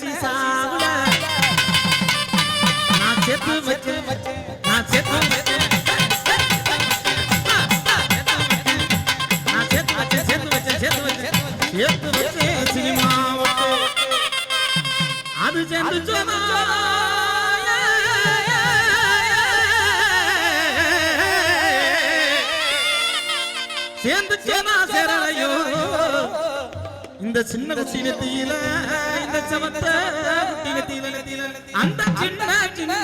சீசாவுல நான் செத்து வச்சு நான் செத்து வச்சு நான் செத்து வச்சு செத்து வச்சு செத்து சேரலையோ. இந்த சின்ன குட்டி இந்த சமத்த குட்டி அந்த சின்ன சின்ன